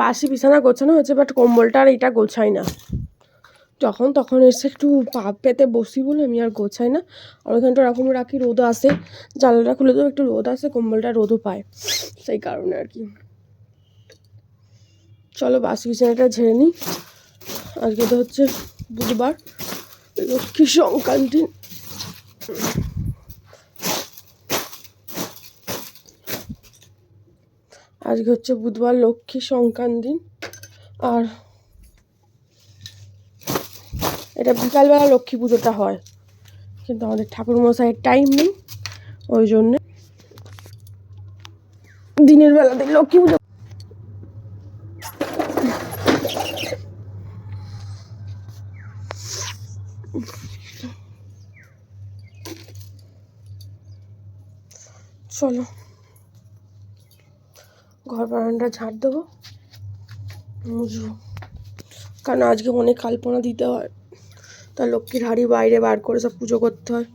বাসি বিছানা গোছানো হয়েছে বাট কম্বলটা আর এটা গোছাই না। যখন তখন এসে একটু পা পেতে বসি বলে আমি আর গোছাই না। আর ওইখানটা ওরকম রাখি রোদ আসে জানলাটা খুলে দেবো একটু রোদ আসে কম্বলটা রোদও পায়, সেই কারণে আর কি। চলো বাসি বিছানাটা ঝেড়ে নিই। আজকে তো হচ্ছে বুধবার, লক্ষ্মী সংক্রান্তি। আজকে হচ্ছে বুধবার লক্ষ্মী সংক্রান্তি। আর এটা বিকালবেলা লক্ষ্মী পুজোটা হয়। কিন্তু আমাদের ঠাকুর মশাইয়ের টাইম নেই, ওই জন্যে দিনের বেলাতে লক্ষ্মী পুজো। চলো। ঘর বারান্দা ঝাড় দেবো। মুছবো কারণ আজকে অনেক আলপনা দিতে হয়। তা লক্ষ্মীর হাড়ি বাইরে বার করে সব পুজো করতে হয়।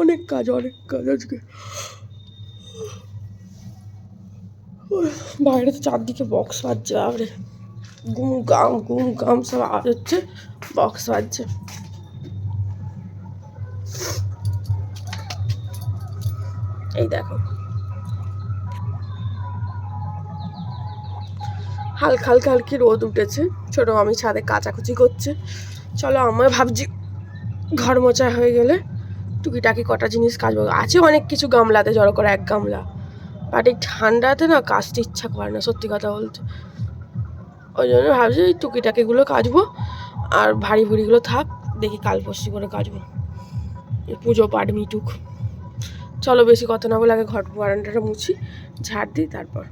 অনেক কাজ অনেক কাজ আজকে। বাইরে তো চারদিকে বক্স বাজছে বাবরে গুম গাম গুম গাম সব আওয়াজ হচ্ছে বক্স বাজছে। এই দেখো। হালকা হালকা হালকি রোদ উঠেছে। ছোট মামি ছাদে কাচাকুচি করছে। চলো আমার ভাবছি ঘর মোচা হয়ে গেলে টুকিটাকি কটা জিনিস কাচবো। আছে অনেক কিছু গামলাতে, জড়ো করা এক গামলা। বাট এই ঠান্ডাতে না কাচতে ইচ্ছা করে না, সত্যি কথা বলতে। ওই জন্য ভাবছি এই টুকিটাকিগুলো কাচবো, আর ভারী ভুড়িগুলো থাক, দেখি কাল পরশু করে কাচবো। পুজো পাট মিটুক। চলো বেশি কথা না বলে আগে ঘর বারান্দাটা মুছি, ঝাড় দিই, তারপর।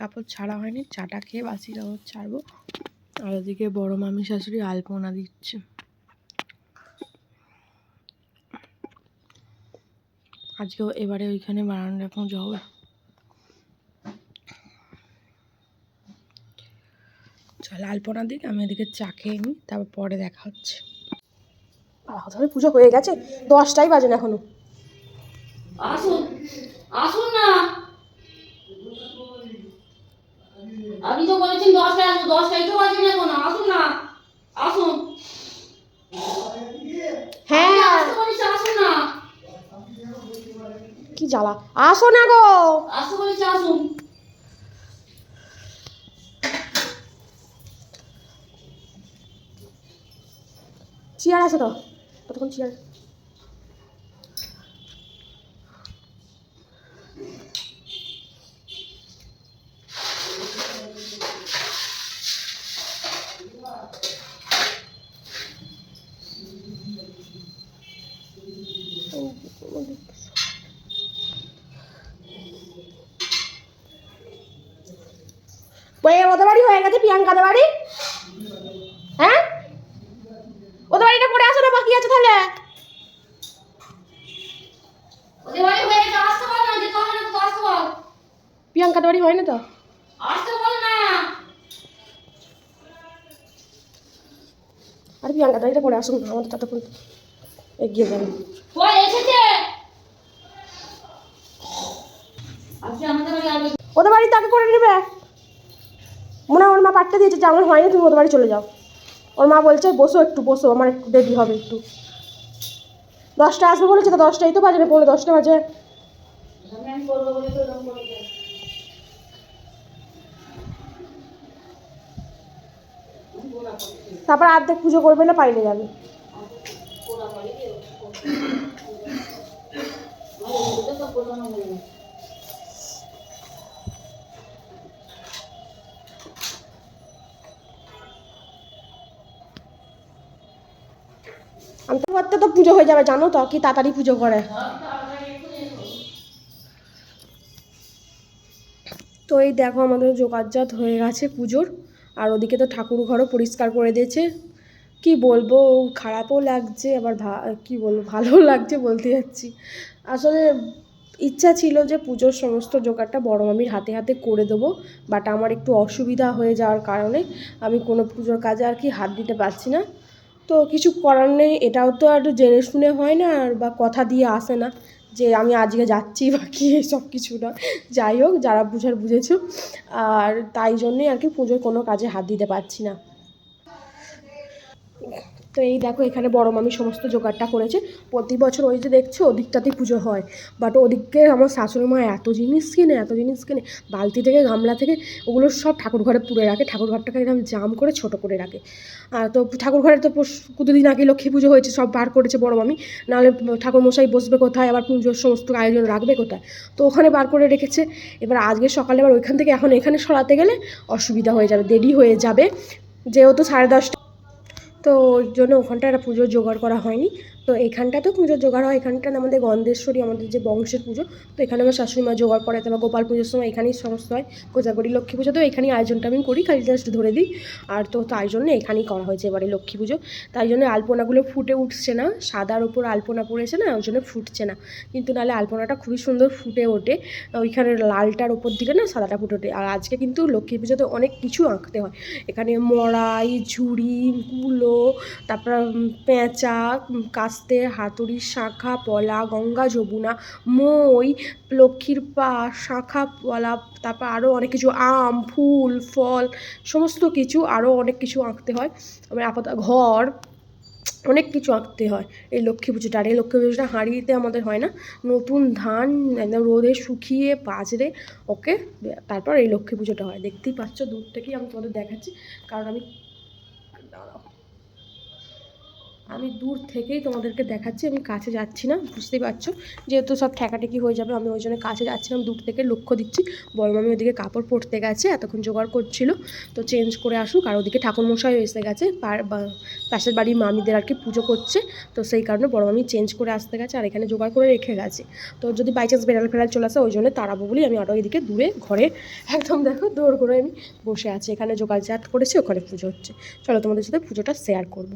কাপড় ছাড়া হয়নি চাটা খেয়ে বাসি কাপড় ছাড়বো। আর ওদিকে বড় মামি শাশুড়ি আলপনা দিচ্ছে। আজকেও এবারে ওইখানে বারান্দা পুজো হবে। চল আলপনা দিক আমি এদিকে চা খেয়ে নিই তারপর পরে দেখা হচ্ছে। ধরে পুজো হয়ে গেছে দশটাই বাজে না এখনও। আসুন আসুন না আপনি তো বলেছেন দশটায় এখন আসুন না আসুন হ্যাঁ। আসুন না। কি জ্বালা? আসো না গো। আসতে বলেছি আসুন। চেয়ার আছে তো? কতক্ষণ চেয়ার ওই ওদের গেছে প্রিয়াঙ্কাদের বাড়ি? হ্যাঁ? ওদের বাড়িটা পড়ে আসো না বাকি আছে তাহলে? ওদের বাড়ি হয়ে না তো? আর প্রিয়াঙ্কাদের বাড়িটা পড়ে আসুন আমাদের ততক্ষণ এগিয়ে যাবে। কই এসেছে। আজকে আমাদের বাড়ি আসবে। ওদের বাড়ি তাকে করে নেবে। মনে হয় ওর মা পাঠতে দিয়েছে, যে, আমার হয়নি, তুমি ওদের বাড়ি চলে যাও। ওর মা বলছে, বসো একটু, বসো, আমার একটু দেরি হবে একটু। দশটা আসবে বলেছে, তো দশটাই তো বাজে না, পৌনে দশটা বাজে। তারপর অর্ধেক পুজো করবে না, পাইলে যাবে। আমি তো পুজো হয়ে যাবে, জানো তো, কি তাড়াতাড়ি পুজো করে। তো এই দেখো আমাদের যোগাযোগ হয়ে গেছে পুজোর, আর ওদিকে তো ঠাকুর ঘরও পরিষ্কার করে দিয়েছে। কি বলব, খারাপও লাগছে, আবার ভা, কি বলব, ভালোও লাগছে বলতে যাচ্ছি। আসলে ইচ্ছা ছিল যে পুজোর সমস্ত জোগাড়টা বড় মামির হাতে হাতে করে দেবো বাট আমার একটু অসুবিধা হয়ে যাওয়ার কারণে আমি কোনো পুজোর কাজে আর কি হাত দিতে পারছি না। তো কিছু করার নেই, এটাও তো আর জেনে শুনে হয় না আর বা কথা দিয়ে আসে না যে আমি আজকে যাচ্ছি বা কি সব কিছু না। যাই হোক, যারা বুঝার বুঝেছ। আর তাই জন্যই আর কি পুজোর কোনো কাজে হাত দিতে পারছি না। তো এই দেখো, এখানে বড় মামি সমস্ত জোগাড়টা করেছে। প্রতি বছর ওই যে দেখছ, ওদিকটাতেই পুজো হয়। বাট ওদিকে আমার শাশুড়ি মা এত জিনিস কেনে, এত জিনিস কেনে, বালতি থেকে, গামলা থেকে, ওগুলো সব ঠাকুর ঘরে পুড়ে রাখে। ঠাকুর ঘরটাকে একদম জাম করে ছোট করে রাখে। আর তো ঠাকুর ঘরে তো দুদিন আগে লক্ষ্মী পুজো হয়েছে, সব বার করেছে বড় মামি। নাহলে ঠাকুর মশাই বসবে কোথায়, আবার পুজোর সমস্ত আয়োজন রাখবে কোথায়? তো ওখানে বার করে রেখেছে। এবার আজকে সকালে আবার ওইখান থেকে এখন এখানে সরাতে গেলে অসুবিধা হয়ে যাবে, দেরি হয়ে যাবে। যেহেতু সাড়ে দশটা তো ওর জন্য ওখানটায় একটা পুজোর জোগাড় করা হয়নি। তো এখানটাতেও পুজোর জোগাড় হয় এখানটা আমাদের গন্ধেশ্বরী আমাদের যে বংশের পুজো তো এখানে আমার শাশুড়ি মা জোগাড় করে তারপর গোপাল পুজোর সময় এখানেই সমস্ত হয় কোজাগরি লক্ষ্মী পুজো তো এখানেই আয়োজনটা আমি করি খালি জাস্ট ধরে দিই আর তো তাই জন্য এখানেই করা হয়েছে এবারে লক্ষ্মী পুজো তাই জন্য আলপনাগুলো ফুটে উঠছে না সাদার ওপর আলপনা পড়েছে না ওই জন্য ফুটছে না কিন্তু নাহলে আলপনাটা খুবই সুন্দর ফুটে ওঠে ওইখানে লালটার ওপর দিলে না সাদাটা ফুটে ওঠে আর আজকে কিন্তু লক্ষ্মী পুজোতে অনেক কিছু আঁকতে হয় এখানে মড়াই ঝুড়ি কুলো তারপর পেঁচা উম, কাস্তে হাতুড়ি, শাখা, পলা, গঙ্গা, যমুনা, মই, লক্ষ্মীর পা, শাখা, পলা, তারপর আরও অনেক কিছু, আম, ফুল, ফল, সমস্ত কিছু আরও অনেক কিছু আঁকতে হয়। আমার আপাতত ঘর, অনেক কিছু আঁকতে হয়। এই লক্ষ্মী পুজোটা। আর এই লক্ষ্মী পুজোটা হাঁড়িতে আমাদের হয় না। নতুন ধান একদম রোদে শুকিয়ে পাঁচড়ে, ওকে, তারপর এই লক্ষ্মী পুজোটা হয়। দেখতেই পাচ্ছ, দূর থেকেই আমি তোমাদের দেখাচ্ছি। কারণ আমি আমি দূর থেকেই তোমাদেরকে দেখাচ্ছি, আমি কাছে যাচ্ছি না, বুঝতেই পারছ? যেহেতু সব ঠেকাঠেকি হয়ে যাবে, আমি ওই জন্য কাছে যাচ্ছি না, আমি দূর থেকে লক্ষ্য দিচ্ছি। বড় মামি ওদিকে কাপড় পরতে গেছে, এতক্ষণ জোগাড় করছিল, তো চেঞ্জ করে আসুক। আর ওদিকে ঠাকুরমশাই এসে গেছে পাশের বাড়ির মামিদের আর কি পুজো করছে, তো সেই কারণে বড় মামি চেঞ্জ করে আসতে গেছে আর এখানে জোগাড় করে রেখে গেছে। তো যদি বাই চান্স বেড়াল ফেরাল চলে আসে, ওই জন্য তাড়াবো বলি, আমি আরও এদিকে দূরে ঘরে একদম দেখো দৌড় করে আমি বসে আছি, এখানে যোগাযোগ করেছি, ওখানে পুজো হচ্ছে। চলো তোমাদের সাথে পুজোটা শেয়ার করব।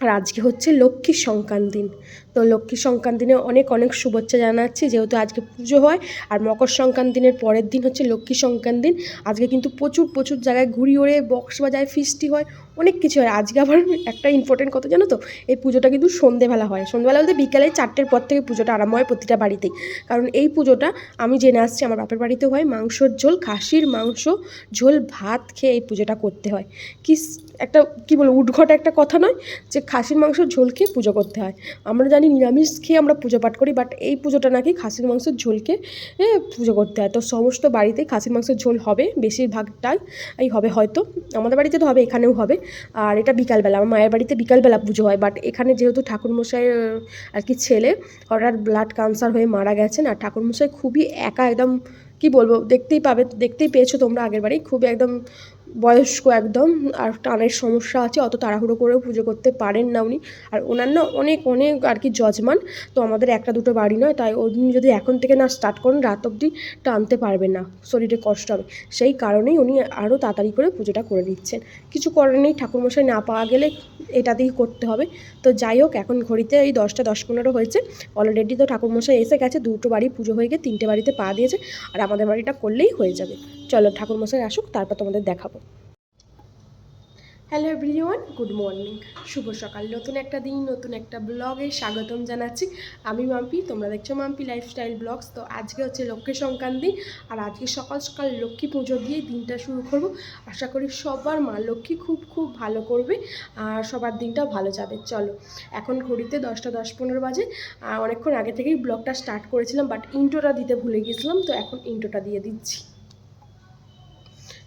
আর আজকে হচ্ছে লক্ষ্মী সংক্রান্তি দিন তো লক্ষ্মী সংক্রান্তি দিনে অনেক অনেক শুভেচ্ছা জানাচ্ছি, যেহেতু আজকে পুজো হয়, আর মকর সংক্রান্তি দিনের পরের দিন হচ্ছে লক্ষ্মী সংক্রান্তি দিন আজকে কিন্তু প্রচুর প্রচুর জায়গায় ঘুরি ওড়ে, বক্স বাজায়, ফিস্টি হয়, অনেক কিছু হয়। আজকে আবার একটা ইম্পর্টেন্ট কথা জানো তো, এই পুজোটা কিন্তু সন্ধেবেলা হয়। সন্ধেবেলা বলতে বিকালে চারটের পর থেকে পুজোটা আরম্ভ হয় প্রতিটা বাড়িতেই। কারণ এই পুজোটা আমি জেনে আসছি, আমার বাপের বাড়িতেও হয়, মাংসর ঝোল, খাসির মাংস, ঝোল, ভাত খেয়ে এই পুজোটা করতে হয়। কি একটা, কি বলব, উদ্ঘট একটা কথা নয় যে খাসির মাংস ঝোল খেয়ে পুজো করতে হয়। আমরা জানি নিরামিষ খেয়ে আমরা পুজো পাঠ করি বাট এই পুজোটা নাকি খাসির মাংসের ঝোলকে পুজো করতে হয়। তো সমস্ত বাড়িতেই খাসির মাংসের ঝোল হবে, বেশিরভাগটাই এই হবে হয়তো। আমাদের বাড়িতে তো হবে, এখানেও হবে। আর এটা বিকালবেলা, আমার মায়ের বাড়িতে বিকালবেলা পুজো হয় বাট এখানে যেহেতু ঠাকুরমশাইয়ের আর কি ছেলে, হঠাৎ ব্লাড ক্যান্সার হয়ে মারা গেছেন, আর ঠাকুরমশাই খুবই একা, একদম, কি বলব, দেখতেই পাবে, দেখতেই পেয়েছ তোমরা আগের বাড়ি খুব একদম বয়স্ক একদম, আর টানের সমস্যা আছে, অত তাড়াহুড়ো করেও পুজো করতে পারেন না উনি। আর ওনার না অনেক অনেক আর কি যজমান, তো আমাদের একটা দুটো বাড়ি নয়, তাই উনি যদি এখন থেকে না স্টার্ট করেন, রাত অবধি টানতে পারবেন না, শরীরে কষ্ট হবে। সেই কারণেই উনি আরও তাড়াতাড়ি করে পুজোটা করে নিচ্ছেন। কিছু করার নেই, ঠাকুরমশাই না পাওয়া গেলে এটাতেই করতে হবে। তো যাই হোক, এখন ঘড়িতে এই দশটা, দশ পনেরো হয়েছে। অলরেডি তো ঠাকুরমশাই এসে গেছে, দুটো বাড়ি পুজো হয়ে গিয়ে তিনটে বাড়িতে পা দিয়েছে, আর আমাদের বাড়িটা করলেই হয়ে যাবে। চলো ঠাকুরমশাই আসুক, তারপর তোমাদের দেখাবো। হ্যালো এভরিওয়ান গুড মর্নিং শুভ সকাল। নতুন একটা দিন, নতুন একটা ব্লগে স্বাগতম জানাচ্ছি। আমি মাম্পি, তোমরা দেখছ মাম্পি লাইফস্টাইল ব্লগস তো আজকে হচ্ছে লক্ষ্মী সংক্রান্তি, আর আজকে সকাল সকাল লক্ষ্মী পুজো দিয়ে দিনটা শুরু করব। আশা করি সবার মা লক্ষ্মী খুব খুব ভালো করবে, আর সবার দিনটা ভালো যাবে। চলো, এখন ঘড়িতে দশটা দশ পনেরো বাজে। আর অনেকক্ষণ আগে থেকেই ব্লগটা স্টার্ট করেছিলাম বাট ইন্টোটা দিতে ভুলে গেছিলাম তো এখন ইন্টোটা দিয়ে দিচ্ছি।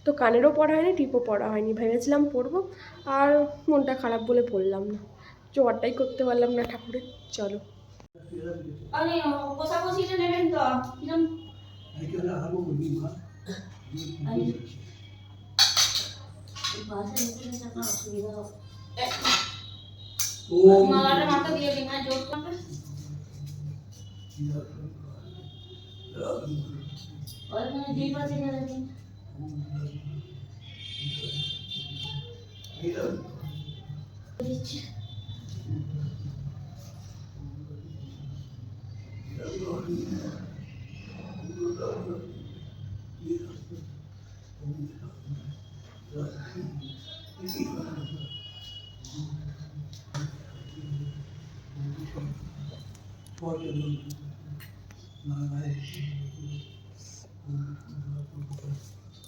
তো কানেরও পড়া হয়নি টিপও পড়া হয়নি। ভেবেছিলাম পড়ব আর মনটা খারাপ বলে পড়লাম না। জোয়ারটাই করতে পারলাম না ঠাকুরের। চলো। মালাটা মাথা দিয়ে দিন হ্যাঁ জোর করবে দিন দিচ্ছি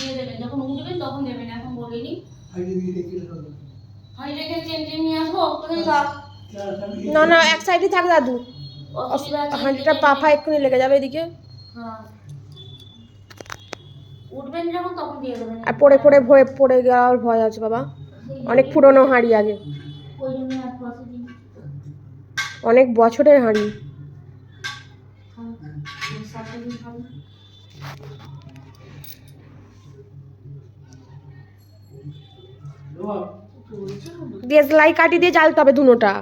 দিয়ে দেবেন। যখন তখন দেবেন এখন রেখে না না এক সাইডে থাক দাদু। হাঁড়িটা পাফা এক্ষুনি লেগে যাবে এদিকে। হ্যাঁ। উঠবেন যখন তখন দিয়ে দেবেন। আর পড়ে পড়ে ভয়ে পড়ে যাওয়ার ভয় আছে বাবা। অনেক পুরনো হাঁড়ি আগে। অনেক বছরের হাঁড়ি। দিয়ে সেলাই কাটি দিয়ে জ্বালতে হবে দুনোটা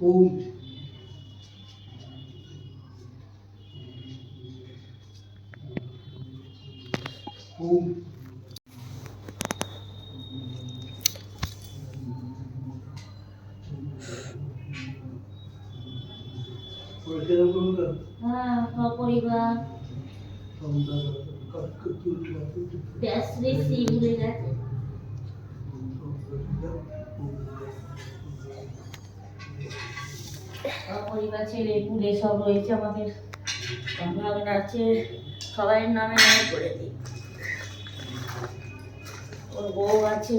Oh. সপরিবার ছেলে পুলে সব রয়েছে আমাদের। ভাগন আছে সবাই নামে নামে করে দিই। ওর বউ আছে।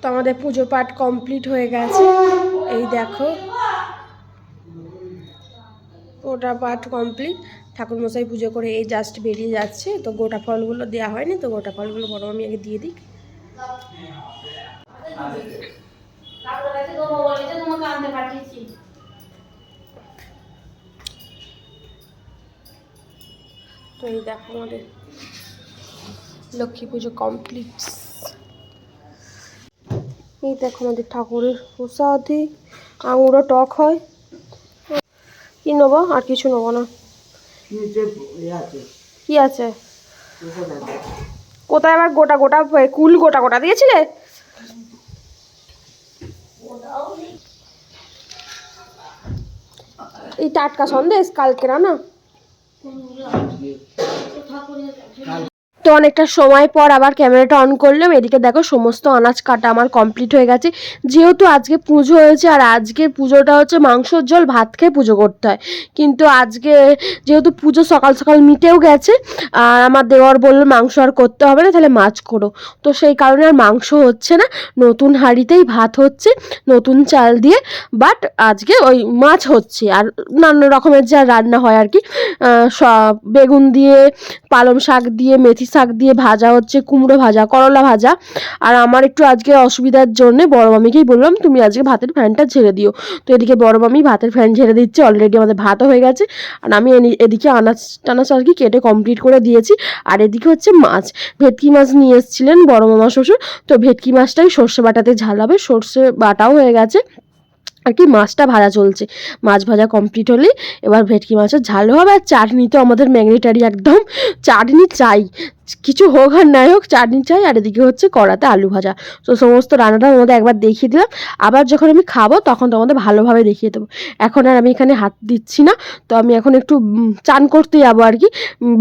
তো আমাদের পুজো পাঠ কমপ্লিট হয়ে গেছে। এই দেখো ওটা পাঠ কমপ্লিট। ঠাকুরমশাই পুজো করে এই জাস্ট বেরিয়ে যাচ্ছে। তো গোটা ফলগুলো দেওয়া হয়নি, তো গোটা ফলগুলো বড় আমি আগে দিয়ে দিই। তো এই দেখো আমাদের লক্ষ্মী পুজো কমপ্লিট এই দেখো আমাদের ঠাকুরের প্রসাদে আঙুরও টক হয়। কি নেব? আর কিছু নেব না। কি আছে? কোথায় আবার গোটা গোটা কুল গোটা গোটা দিয়েছিলে? এই টাটকা সন্দেশ কালকে না ঠাকুরের তো অনেকটা সময় পর আবার ক্যামেরাটা অন করলাম। এদিকে দেখো সমস্ত আনাজ কাটা আমার কমপ্লিট হয়ে গেছে। যেহেতু আজকে পুজো হয়েছে আর আজকে পুজোটা হচ্ছে মাংসর ঝোল, ভাত খেয়ে পুজো করতে হয়। কিন্তু আজকে যেহেতু পুজো সকাল সকাল মিটেও গেছে, আর আমার দেওয়ার বলল মাংস আর করতে হবে না, তাহলে মাছ করো। তো সেই কারণে আর মাংস হচ্ছে না, নতুন হাঁড়িতেই ভাত হচ্ছে, নতুন চাল দিয়ে বাট আজকে ওই মাছ হচ্ছে। আর নানা রকমের যা রান্না হয় আর কি বেগুন দিয়ে, পালং শাক দিয়ে, মেথি শাক দিয়ে ভাজা হচ্ছে, কুমড়ো ভাজা, করলা ভাজা। আর আমার একটু আজকে অসুবিধার জন্যে বড় মামিকেই বললাম, তুমি আজকে ভাতের ফ্যানটা ঝেড়ে দিও। তো এদিকে বড় মামি ভাতের ফ্যান ঝেড়ে দিচ্ছে অলরেডি আমাদের ভাতও হয়ে গেছে। আর আমি এদিকে আনাজ টানাজ আর কি কেটে কমপ্লিট করে দিয়েছি। আর এদিকে হচ্ছে মাছ, ভেটকি মাছ নিয়ে এসেছিলেন বড় মামা শ্বশুর। তো ভেটকি মাছটাই সর্ষে বাটাতে ঝালাবে সর্ষে বাটাও হয়ে গেছে। আর কি মাছটা ভাজা চলছে। মাছ ভাজা কমপ্লিট হলে এবার ভেটকি মাছের ঝালও হবে আর চাটনি তো আমাদের ম্যাগনেটারি একদম। চাটনি চাই। কিছু হোক আর নাই হোক, চাটনি চাই আর এদিকে হচ্ছে কড়াতে আলু ভাজা। তো সমস্ত রান্নাটা তোমাদের একবার দেখিয়ে দিলাম। আবার যখন আমি খাব তখন তোমাদের ভালোভাবে দেখিয়ে দেবো। এখন আর আমি এখানে হাত দিচ্ছি না। তো আমি এখন একটু চান করতে যাব আর কি।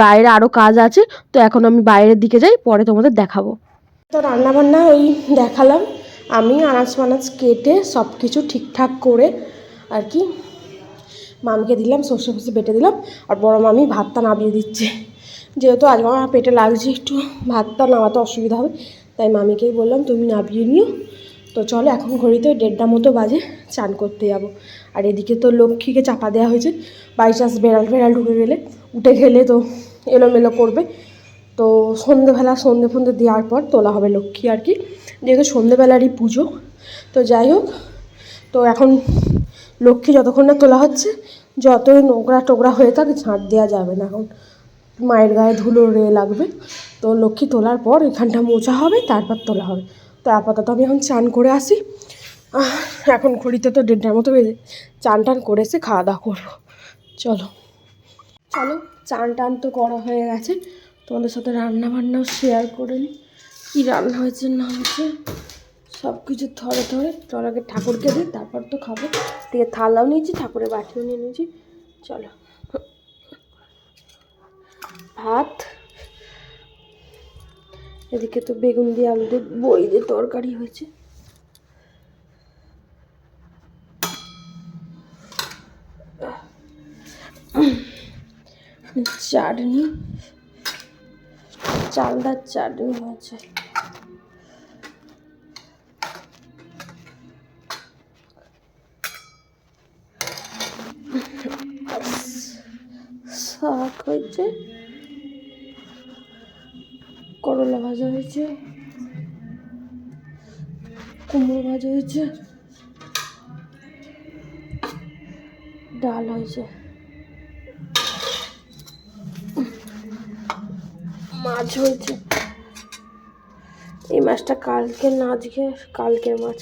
বাইরে আরও কাজ আছে। তো এখন আমি বাইরের দিকে যাই, পরে তোমাদের দেখাবো। তো রান্না বান্না ওই দেখালাম। আমি আনাজ মানাজ কেটে সব কিছু ঠিকঠাক করে আর কি মামিকে দিলাম, সর্ষে ফসে বেটে দিলাম আর বড় মামি ভাতটা নামিয়ে দিচ্ছে। যেহেতু আজকে আমার পেটে লাগছে একটু, ভাতটা নামাতে অসুবিধা হবে, তাই মামিকেই বললাম, তুমি নামিয়ে নিও। তো চলো, এখন ঘড়িতে দেড়টা মতো বাজে, চান করতে যাব। আর এদিকে তো লক্ষ্মীকে চাপা দেওয়া হয়েছে, বাই চান্স বেড়াল ফেড়াল ঢুকে গেলে, উঠে গেলে তো এলোমেলো করবে। তো সন্ধেবেলা সন্ধে ফন্ধে দেওয়ার পর তোলা হবে লক্ষ্মী আর কি। যেহেতু সন্ধেবেলারই পুজো। তো যাই হোক, তো এখন লক্ষ্মী যতক্ষণ না তোলা হচ্ছে, যতই নোংরা টোকরা হয়ে থাকে, ঝাঁট দেওয়া যাবে না এখন। মায়ের গায়ে ধুলো রে লাগবে। তো লক্ষ্মী তোলার পর এখানটা মোছা হবে, তারপর তোলা হবে। তো আপাতত আমি এখন চান করে আসি। এখন ঘড়িতে তো দেড়টার মতো বেজে, চান টান করে এসে খাওয়া দাওয়া করব। চলো। চলো, চান টান তো করা হয়ে গেছে। তোমাদের সাথে রান্না বান্নাও শেয়ার করে নিই। কী রান্না হয়েছে না হয়েছে? সব কিছু ধরে ধরে চল আগে ঠাকুরকে দিই তারপর তো খাব। দিয়ে থালাও নিয়েছি, ঠাকুরের বাটিও নিয়ে নিয়েছি। চলো। ভাত। এদিকে তো বেগুন দিয়ে আলু দিয়ে বই দিয়ে তরকারি হয়েছে। চাটনি। চালদার চাটনি হয়েছে। শাক হয়েছে। করলা ভাজা হয়েছে। কুমড়ো ভাজা হয়েছে। ডাল হয়েছে। মাছ হয়েছে। এই মাছটা কালকে না আজকে, কালকের মাছ।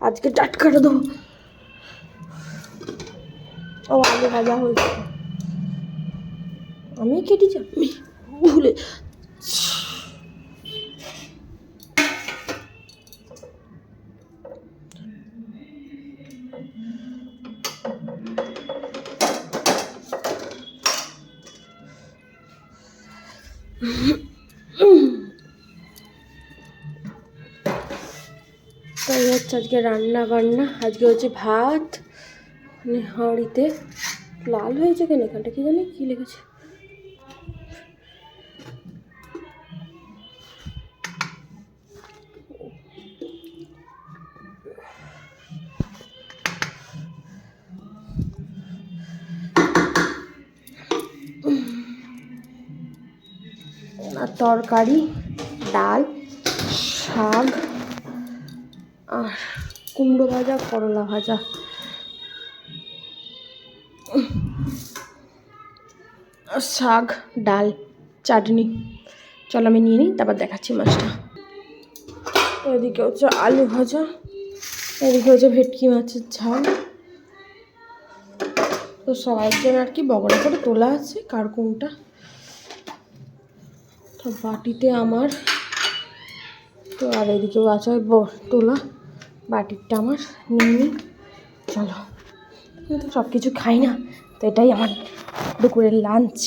আজকে টাটকাটা দেবো। ও, আলু ভাজা হয়েছে। আমি কেটেছি আমি ভুলে তাই হচ্ছে আজকে রান্না বান্না। আজকে হচ্ছে ভাত মানে হাঁড়িতে। লাল হয়েছে কেন? এখানটা কি জানি কি লিখেছে তরকারি, ডাল, শাক, আর কুমড়ো ভাজা, করলা ভাজা। শাক, ডাল, চাটনি। চলো আমি নিয়ে নিই, তারপর দেখাচ্ছি মাছটা। এদিকে হচ্ছে আলু ভাজা, এদিকে হচ্ছে ভেটকি মাছের ঝাল। তো সবাই জন্য আর কি বগড়া করে তোলা আছে কার কোনটা। বাটিতে আমার, তো আর এদিকেও আছে তোলা বাটিরটা আমার, নিয়ে চলো। আমি তো সব কিছু খাই না, তো এটাই আমার দুপুরের লাঞ্চ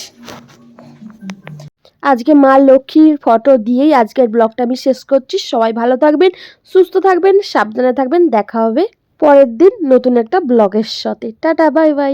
আজকে মা লক্ষ্মীর ফটো দিয়েই আজকের ব্লগটা আমি শেষ করছি। সবাই ভালো থাকবেন, সুস্থ থাকবেন, সাবধানে থাকবেন। দেখা হবে পরের দিন নতুন একটা ব্লগের সাথে। Tata bye bye